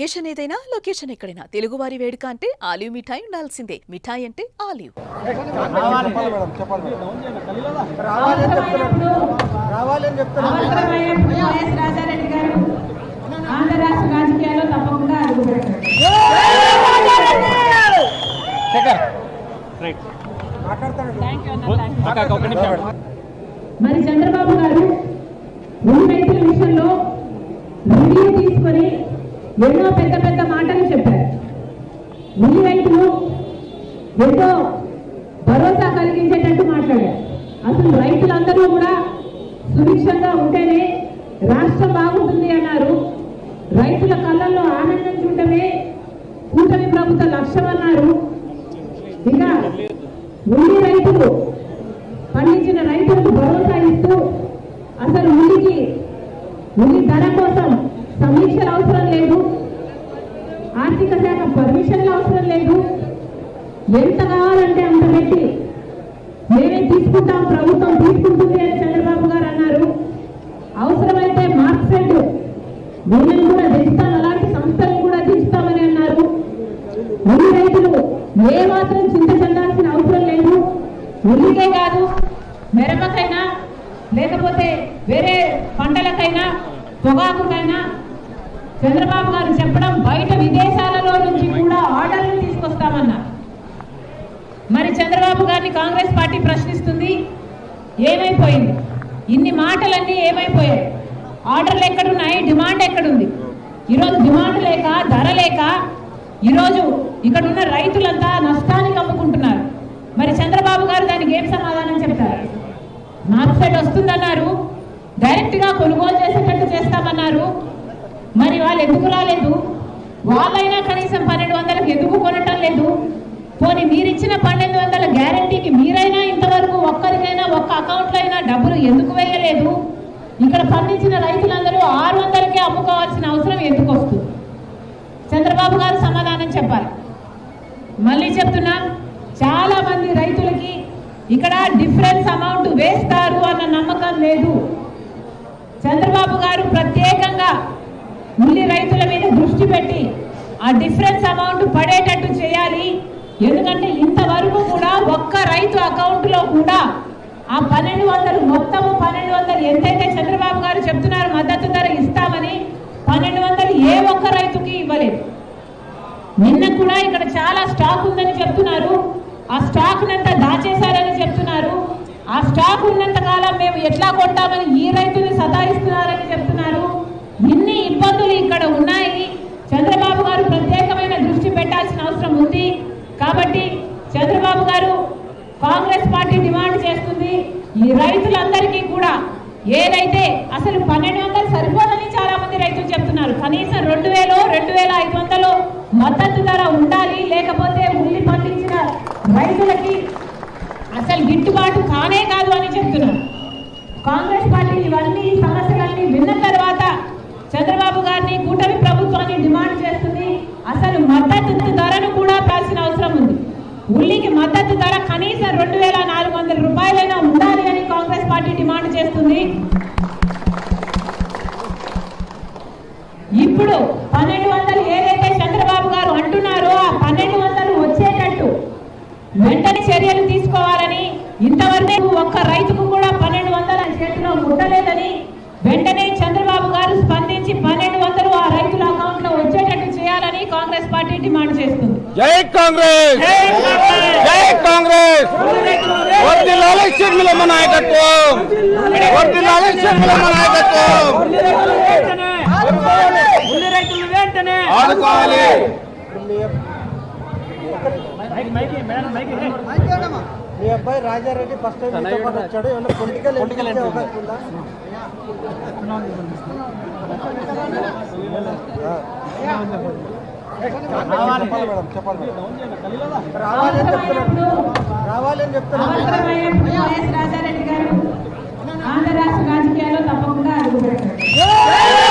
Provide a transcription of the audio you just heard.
Occasion ఏదైనా location ఎక్కడైనా. తెలుగువారి వేడుక అంటే ఆలివ్ మిఠాయి ఉండాల్సిందే. మిఠాయి అంటే ఆలివ్. మరి చంద్రబాబు గారు రెండు రైతుల విషయంలో తీసుకొని ఎన్నో పెద్ద పెద్ద మాటలు చెప్పారు. మీ రైతులు ఎంతో భరోసా కలిగించేటట్టు మాట్లాడారు. అసలు రైతులందరూ కూడా సుభిక్షంగా ఉంటేనే రాష్ట్రం బాగుంటుంది అన్నారు. రైతుల కళ్ళల్లో ఆనందం చూడటమే కూటమి ప్రభుత్వ లక్ష్యం అన్నారు. ఇక ఉల్లి రైతులు పండించిన రైతులకు భరోసా ఇస్తూ అసలు ఉల్లికి ఉల్లి ధర కోసం సమీక్షలు అవసరం లేదు. ఆర్థిక శాఖ పర్మిషన్లు అవసరం లేదు. ఎంత కావాలంటే అంత పెట్టి మేమే తీసుకుంటాం ప్రభుత్వం తీసుకుంటుంది అని చంద్రబాబు గారు అన్నారు. అవసరమైతే మార్క్సెట్ వీళ్ళని కూడా తెస్తాం అలాంటి సంస్థలను కూడా తెస్తామని అన్నారు. ఉల్లి రైతులు ఏ మాత్రం చింత చెందాల్సిన అవసరం లేదు. ఉల్లికే కాదు మిరపకైనా లేకపోతే వేరే పంటలకైనా పొగాకుకైనా చంద్రబాబు గారు చెప్పడం బయట విదేశాలలో నుంచి కూడా ఆర్డర్లు తీసుకొస్తామన్నారు. మరి చంద్రబాబు గారిని కాంగ్రెస్ పార్టీ ప్రశ్నిస్తుంది ఏమైపోయింది? ఇన్ని మాటలన్నీ ఏమైపోయాయి? ఆర్డర్లు ఎక్కడున్నాయి? డిమాండ్ ఎక్కడుంది? ఈరోజు డిమాండ్ లేక ధర లేక ఈరోజు ఇక్కడ ఉన్న రైతులంతా నష్టానికి అమ్ముకుంటున్నారు. మరి చంద్రబాబు గారు దానికి ఏం సమాధానం చెప్తారు? సైడ్ వస్తుందన్నారు డైరెక్ట్గా కొనుగోలు చేసేటట్టు చేస్తామన్నారు. మరి వాళ్ళు ఎందుకు రాలేదు? వాళ్ళైనా కనీసం పన్నెండు వందలకు ఎందుకు కొనటం లేదు? పోనీ మీరిచ్చిన పన్నెండు వందల గ్యారంటీకి మీరైనా ఇంతవరకు ఒక్కరికైనా ఒక్క అకౌంట్లో అయినా డబ్బులు ఎందుకు వేయలేదు? ఇక్కడ పండించిన రైతులందరూ ఆరు వందలకే అమ్ముకోవాల్సిన అవసరం ఎందుకు వస్తుంది? చంద్రబాబు గారు సమాధానం చెప్పాలి. మళ్ళీ చెప్తున్నా చాలా మంది రైతులకి ఇక్కడ డిఫరెన్స్ అమౌంట్ వేస్తారు అన్న నమ్మకం లేదు. చంద్రబాబు గారు ప్రత్యేకంగా ఉల్లి రైతుల మీద దృష్టి పెట్టి ఆ డిఫరెన్స్ అమౌంట్ పడేటట్టు చేయాలి. ఎందుకంటే ఇంతవరకు కూడా ఒక్క రైతు అకౌంట్లో కూడా ఆ పన్నెండు వందలు మొత్తము పన్నెండు వందలు ఎంతైతే చంద్రబాబు గారు చెప్తున్నారు మద్దతు ధర ఇస్తామని పన్నెండు వందలు ఏ ఒక్క రైతుకి ఇవ్వలేదు. నిన్న కూడా ఇక్కడ చాలా స్టాక్ ఉందని చెప్తున్నారు. ఆ స్టాక్ నంతా దాచేశారని చెప్తున్నారు. ఆ స్టాక్ ఉన్నంత కాలం మేము ఎట్లా కొంటామని ఈ రైతుని సతాయిస్తున్నారని చెప్తున్నారు. ఇన్ని ఇబ్బందులు ఇక్కడ ఉన్నాయి? చంద్రబాబు గారు ప్రత్యేకమైన దృష్టి పెట్టాల్సిన అవసరం ఉంది. కాబట్టి చంద్రబాబు గారు కాంగ్రెస్ పార్టీ డిమాండ్ చేస్తుంది. ఈ రైతులందరికీ కూడా ఏదైతే అసలు పన్నెండు వందలు సరిపోదని చాలా మంది రైతులు చెప్తున్నారు. కనీసం రెండు వేలు రెండు వేల ఐదు వందలు మద్దతు ధర ఉండాలి. లేకపోతే ఉల్లి పండించిన రైతులకి అసలు గిట్టుబాటు కానే కాదు అని చెప్తున్నారు. కాంగ్రెస్ పార్టీ ఇవన్నీ సమస్యలన్నీ విన్న తర్వాత చంద్రబాబు గారిని కూటమి ప్రభుత్వాన్ని డిమాండ్ చేస్తుంది. అసలు మద్దతు ధరను కూడా పేల్సిన అవసరం ఉంది. ఉల్లికి మద్దతు ధర కనీసం రెండు వేల నాలుగు వందల రూపాయలైనా ఉండాలి అని కాంగ్రెస్ పార్టీ డిమాండ్ చేస్తుంది. ఇప్పుడు పన్నెండు వందలు ఏదైతే చంద్రబాబు గారు అంటున్నారో ఆ పన్నెండు వందలు వచ్చేటట్టు వెంటనే చర్యలు తీసుకోవాలని ఇంతవరకు ఒక్క రైతుకు కూడా పన్నెండు వందల చేతిలో ఉండలేదని వెంటనే చంద్రబాబు గారు స్పందించి పన్నెండు వందలు ఆ రైతుల అకౌంట్లో వచ్చేటట్టు చేయాలని కాంగ్రెస్ పార్టీ డిమాండ్ చేస్తుంది జై కాంగ్రెస్! జై కాంగ్రెస్! వర్దిల్లాలి షర్మిలమ్మ నాయకత్వం వర్దిల్లాలి షర్మిలమ్మ నాయకత్వం! ఆడుకోవాలి మీ అబ్బాయి రాజారెడ్డి ఫస్ట్ టైం వచ్చాడు పొలిటికల్ పొలిటికల్ అవకాశం ఉందా వైఎస్ రాజారెడ్డి గారు ఆంధ్ర రాష్ట్ర రాజకీయాల్లో తప్పకుండా అడుగుపెట్టారు